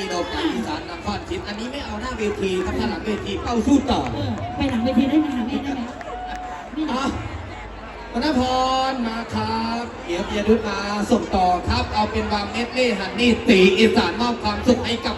อีสานนครศรีอันนี้ไม่เอาหน้าเวทีครับถ้าหลังเวทีเข้าสู้ต่อเออไปหลังเวทีได้ไหมหาแม่ได้ไหมนี่นะอะธนพรมาครับเดี๋ยวเบียร์ดุษมาส่งต่อครับ เอาเป็นวางเมดเล่ฮันนี่ตีอีสานมอบความสุขให้กับ